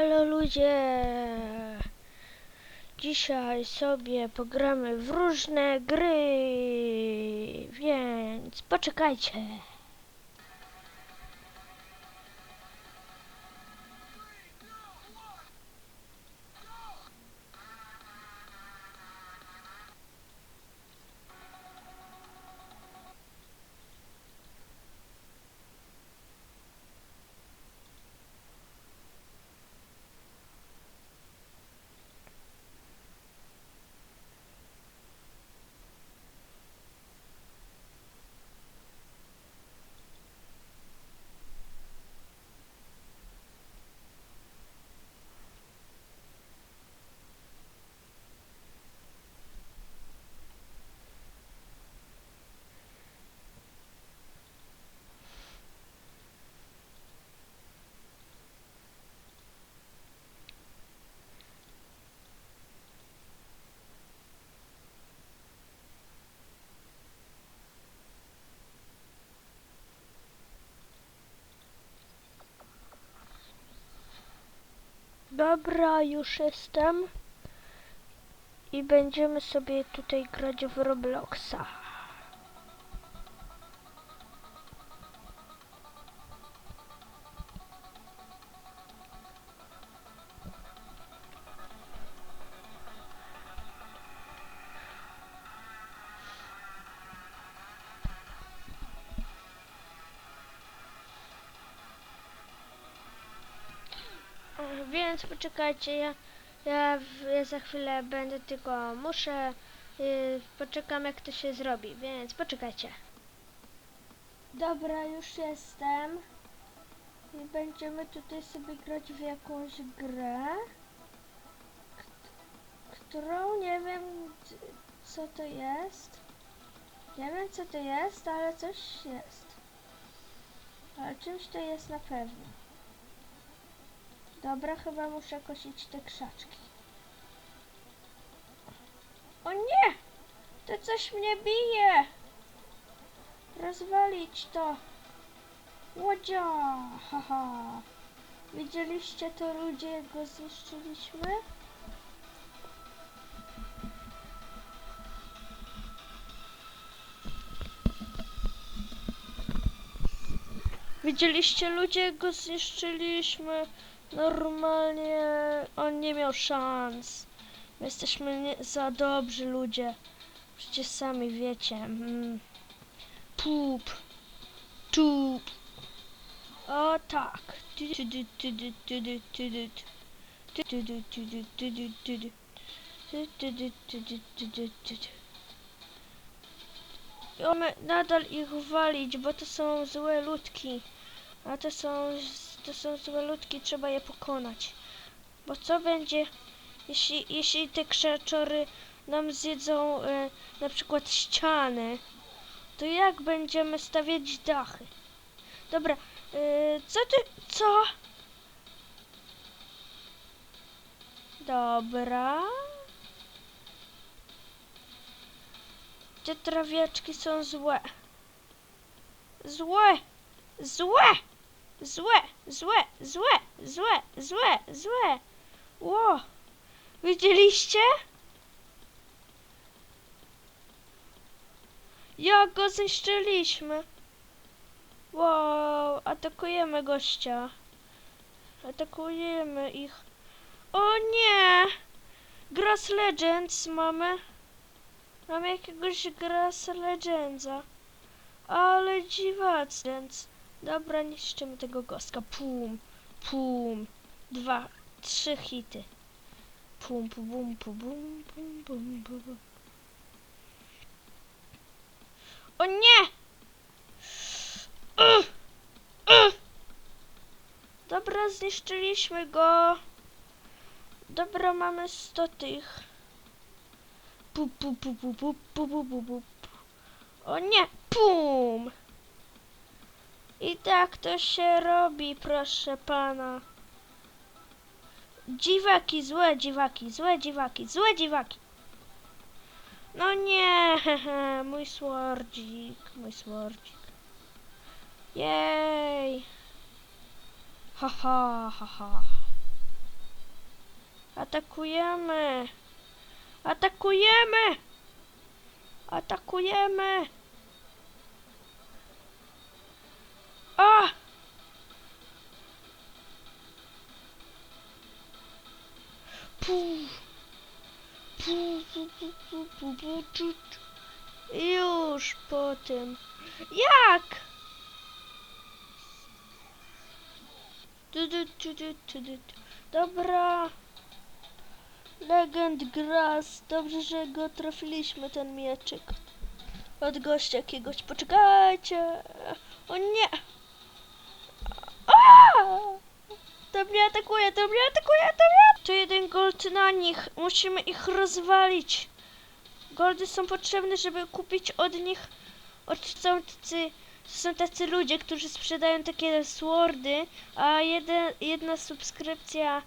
Halo ludzie! Dzisiaj sobie pogramy w różne gry, więc poczekajcie. Dobra, już jestem. I będziemy sobie tutaj grać w Robloxa. Więc poczekajcie, ja, ja, ja za chwilę będę tylko muszę y, poczekam jak to się zrobi, więc poczekajcie. Dobra, już jestem. I będziemy tutaj sobie grać w jakąś grę, kt- którą nie wiem co to jest. Nie wiem co to jest, ale coś jest. Ale czymś to jest na pewno. Dobra, chyba muszę kosić te krzaczki. O nie! To coś mnie bije! Rozwalić to! Łodzia! Haha! Widzieliście to ludzie, jak go zniszczyliśmy? Widzieliście ludzie, jak go zniszczyliśmy? Normalnie on nie miał szans. My jesteśmy nie, za dobrzy ludzie. Przecież sami wiecie. Mm. Pup. Tup. O tak. I mamy nadal ich walić, bo to są złe ludki. A to są to są złe ludki, trzeba je pokonać. Bo co będzie, jeśli, jeśli te krzaczory nam zjedzą e, na przykład ściany, to jak będziemy stawiać dachy? Dobra, e, co ty, co? Dobra. Te trawiaczki są złe. Złe! Złe! Złe! Złe! Złe! Złe! Złe! Złe! Ło! Widzieliście? Jak go zniszczyliśmy? Wow! Atakujemy gościa. Atakujemy ich. O nie! Grass Legends mamy. Mamy jakiegoś Grass Legendsa. Ale dziwac. Więc Dobra, niszczymy tego gostka. Pum, pum, dwa, trzy hity. Pum, pum, pum, pum, pum, pum, pum, pum. O nie! Uff! Dobra, zniszczyliśmy go. Dobra, mamy 100 tych. Pup, pup, pup, pup, pup, pup, pup, pup. O nie! Pum! I tak to się robi, proszę pana. Dziwaki, złe dziwaki, złe dziwaki, złe dziwaki. No nie, hehe, mój słordzik, mój słordzik. Jej. Ha, ha, ha, ha. Atakujemy! Atakujemy! Atakujemy! A! Puh. Puh, puh, puh, puh, puh, puh, Już po tym. Jak? Dobra. Legend Grass. Dobrze, że go trafiliśmy, ten mieczek. Od gościa jakiegoś. Poczekajcie. O nie! To mnie atakuje, to mnie atakuje, to mnie. To jeden gold na nich. Musimy ich rozwalić. Goldy są potrzebne, żeby kupić od nich. Od są tacy, są tacy ludzie, którzy sprzedają takie swordy, a jeden, jedna subskrypcja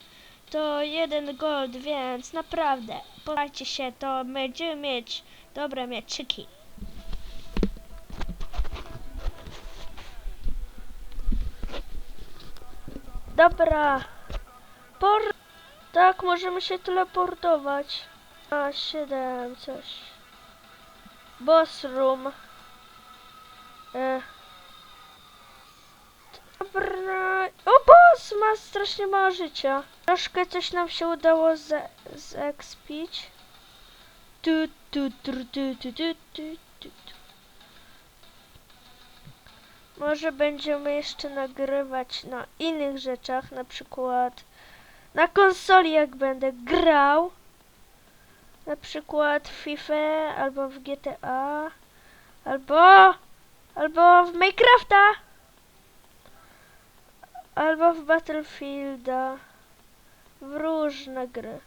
to jeden gold, więc naprawdę, podajcie się, to będziemy mieć dobre mieczyki. Dobra. Por... Tak, możemy się teleportować. A, 7, coś. Boss room. E. Dobra. O, boss ma strasznie mało życia. Troszkę coś nam się udało ze zekspić. Tu, tu, tu, tu, tu, tu, tu, tu, tu. Może będziemy jeszcze nagrywać na innych rzeczach, na przykład na konsoli jak będę grał. Na przykład w FIFA albo w GTA albo albo w Minecrafta albo w Battlefielda w różne gry.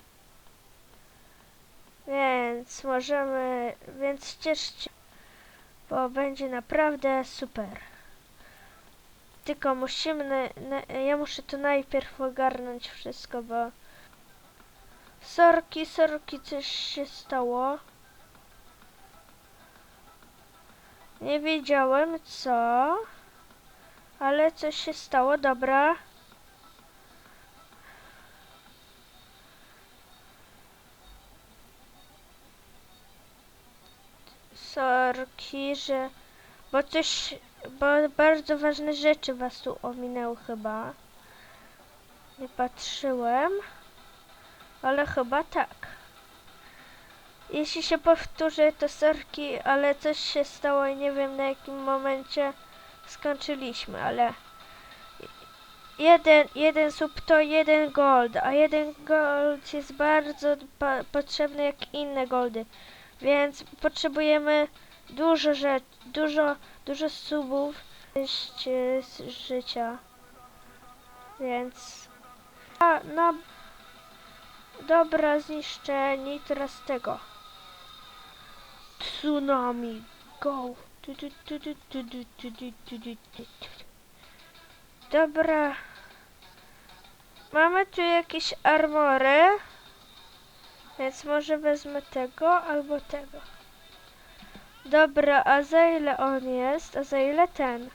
Więc możemy, więc cieszcie, bo będzie naprawdę super. Tylko musimy, ja muszę to najpierw ogarnąć wszystko, bo sorki, sorki, coś się stało. Nie wiedziałem co, ale coś się stało, dobra. Sorki, że, bo coś, bo bardzo ważne rzeczy was tu ominęły chyba. Nie patrzyłem, ale chyba tak. Jeśli się powtórzy, to sorki, ale coś się stało i nie wiem na jakim momencie skończyliśmy, ale jeden, jeden sub to jeden gold, a jeden gold jest bardzo potrzebny jak inne goldy, więc potrzebujemy dużo rzeczy, dużo, dużo subów e, z życia. Więc... A, no... Dobra, zniszczę teraz tego. Tsunami, go! Dobra. Mamy tu jakieś armory. Więc może wezmę tego albo tego dobra a za ile on jest a za ile ten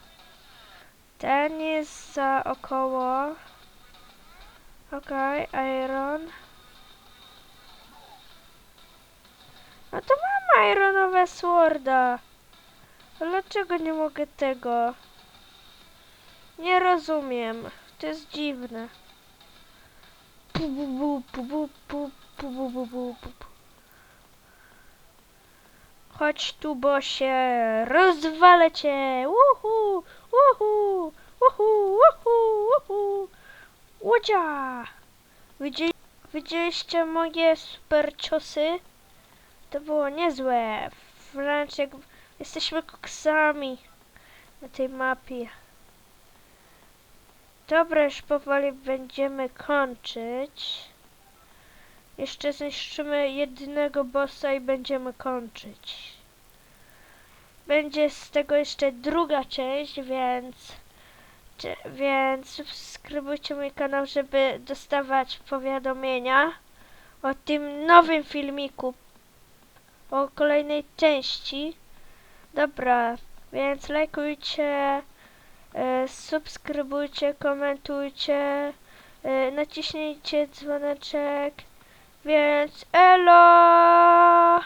ten jest za około Okej, iron. No to mam ironowe sworda. Dlaczego nie mogę tego? Nie rozumiem. To jest dziwne. Pu, bu, bu, bu, bu, bu, bu, pu, pu. Chodź tu, bo się rozwalę cię. Uhu, uhu, uhu, uhu, uhu. Łodzia! Widzi, widzieliście moje super ciosy? To było niezłe. Wręcz jak jesteśmy koksami na tej mapie. Dobra, już powoli będziemy kończyć. Jeszcze zniszczymy jednego bossa i będziemy kończyć. Będzie z tego jeszcze druga część, więc więc subskrybujcie mój kanał, żeby dostawać powiadomienia o tym nowym filmiku, o kolejnej części. Dobra, więc lajkujcie, e, subskrybujcie, komentujcie, e, naciśnijcie dzwoneczek więc elo!